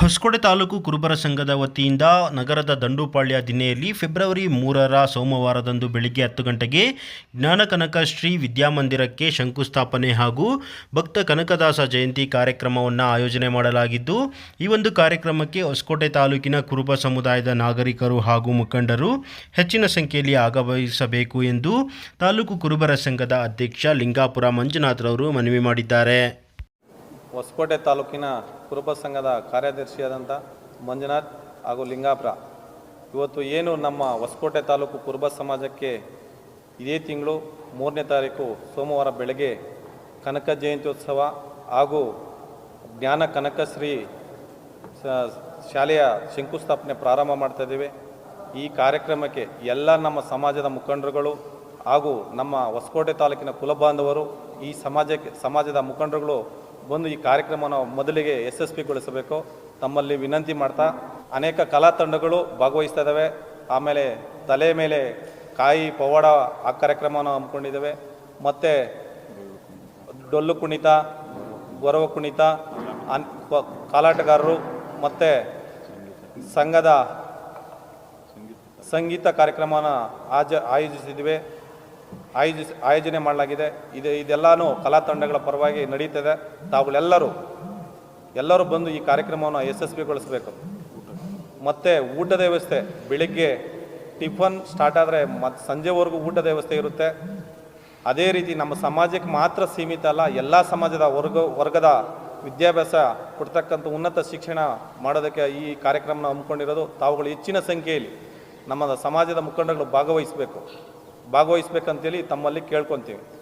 ಹೊಸಕೋಟೆ ತಾಲೂಕು ಕುರುಬರ ಸಂಘದ ವತಿಯಿಂದ ನಗರದ ದಂಡುಪಾಳ್ಯ ದಿನೆಯಲ್ಲಿ ಫೆಬ್ರವರಿ ಮೂರರ ಸೋಮವಾರದಂದು ಬೆಳಿಗ್ಗೆ ಹತ್ತು ಗಂಟೆಗೆ ಜ್ಞಾನ ಕನಕ ಶ್ರೀ ವಿದ್ಯಾಮಂದಿರಕ್ಕೆ ಶಂಕುಸ್ಥಾಪನೆ ಹಾಗೂ ಭಕ್ತ ಕನಕದಾಸ ಜಯಂತಿ ಕಾರ್ಯಕ್ರಮವನ್ನು ಆಯೋಜನೆ ಮಾಡಲಾಗಿದ್ದು, ಈ ಒಂದು ಕಾರ್ಯಕ್ರಮಕ್ಕೆ ಹೊಸಕೋಟೆ ತಾಲೂಕಿನ ಕುರುಬ ಸಮುದಾಯದ ನಾಗರಿಕರು ಹಾಗೂ ಮುಖಂಡರು ಹೆಚ್ಚಿನ ಸಂಖ್ಯೆಯಲ್ಲಿ ಆಗಮಿಸಬೇಕು ಎಂದು ತಾಲೂಕು ಕುರುಬರ ಸಂಘದ ಅಧ್ಯಕ್ಷ ಲಿಂಗಾಪುರ ಮಂಜುನಾಥ್ರವರು ಮನವಿ ಮಾಡಿದ್ದಾರೆ. ಹೊಸಕೋಟೆ ತಾಲೂಕಿನ ಕುರುಬ ಸಂಘದ ಕಾರ್ಯದರ್ಶಿಯಾದಂಥ ಮಂಜುನಾಥ್ ಹಾಗೂ ಲಿಂಗಾಪುರ. ಇವತ್ತು ಏನು ನಮ್ಮ ಹೊಸಕೋಟೆ ತಾಲೂಕು ಕುರುಬ ಸಮಾಜಕ್ಕೆ ಇದೇ ತಿಂಗಳು ಮೂರನೇ ತಾರೀಕು ಸೋಮವಾರ ಬೆಳಗ್ಗೆ ಕನಕ ಜಯಂತ್ಯೋತ್ಸವ ಹಾಗೂ ಜ್ಞಾನ ಕನಕಶ್ರೀ ಶಾಲೆಯ ಶಂಕುಸ್ಥಾಪನೆ ಪ್ರಾರಂಭ ಮಾಡ್ತಾ ಇದ್ದೇವೆ. ಈ ಕಾರ್ಯಕ್ರಮಕ್ಕೆ ಎಲ್ಲ ನಮ್ಮ ಸಮಾಜದ ಮುಖಂಡರುಗಳು ಹಾಗೂ ನಮ್ಮ ಹೊಸಕೋಟೆ ತಾಲೂಕಿನ ಕುಲಬಾಂಧವರು, ಈ ಸಮಾಜಕ್ಕೆ, ಸಮಾಜದ ಮುಖಂಡರುಗಳು ಬಂದು ಈ ಕಾರ್ಯಕ್ರಮನ ಮೊದಲಿಗೆ ಯಶಸ್ವಿಗೊಳಿಸಬೇಕು. ತಮ್ಮಲ್ಲಿ ವಿನಂತಿ ಮಾಡ್ತಾ ಅನೇಕ ಕಲಾ ತಂಡಗಳು ಭಾಗವಹಿಸ್ತಾ ಇದ್ದಾವೆ. ಆಮೇಲೆ ತಲೆ ಮೇಲೆ ಕಾಯಿ ಪವಾಡ ಆ ಕಾರ್ಯಕ್ರಮವನ್ನು ಹಮ್ಮಿಕೊಂಡಿದ್ದೇವೆ. ಮತ್ತು ಡೊಳ್ಳು ಕುಣಿತ, ಗೊರವ ಕುಣಿತ, ಅನ್ ಕಾಲಾಟಗಾರರು ಮತ್ತು ಸಂಘದ ಸಂಗೀತ ಕಾರ್ಯಕ್ರಮನ ಆಜ ಆಯೋಜಿಸಿದ್ವಿ ಆಯೋಜಿಸಿ ಆಯೋಜನೆ ಮಾಡಲಾಗಿದೆ. ಇದು, ಇದೆಲ್ಲನೂ ಕಲಾ ತಂಡಗಳ ಪರವಾಗಿ ನಡೀತದೆ. ತಾವುಗಳೆಲ್ಲರೂ, ಎಲ್ಲರೂ ಬಂದು ಈ ಕಾರ್ಯಕ್ರಮವನ್ನು ಯಶಸ್ವಿಗೊಳಿಸಬೇಕು. ಮತ್ತು ಊಟದ ವ್ಯವಸ್ಥೆ, ಬೆಳಿಗ್ಗೆ ಟಿಫನ್ ಸ್ಟಾರ್ಟ್ ಆದರೆ ಮತ್ತು ಸಂಜೆವರೆಗೂ ಊಟದ ವ್ಯವಸ್ಥೆ ಇರುತ್ತೆ. ಅದೇ ರೀತಿ ನಮ್ಮ ಸಮಾಜಕ್ಕೆ ಮಾತ್ರ ಸೀಮಿತ ಅಲ್ಲ, ಎಲ್ಲ ಸಮಾಜದ ವರ್ಗ, ವರ್ಗದ ವಿದ್ಯಾಭ್ಯಾಸ ಕೊಡ್ತಕ್ಕಂಥ ಉನ್ನತ ಶಿಕ್ಷಣ ಮಾಡೋದಕ್ಕೆ ಈ ಕಾರ್ಯಕ್ರಮನ ಹಮ್ಮಿಕೊಂಡಿರೋದು ತಾವುಗಳು ಹೆಚ್ಚಿನ ಸಂಖ್ಯೆಯಲ್ಲಿ ನಮ್ಮ ಸಮಾಜದ ಮುಖಂಡಗಳು ಭಾಗವಹಿಸಬೇಕು. ಭಾಗವಹಿಸ್ಬೇಕಂತೇಳಿ ತಮ್ಮಲ್ಲಿ ಕೇಳ್ಕೊತೀವಿ.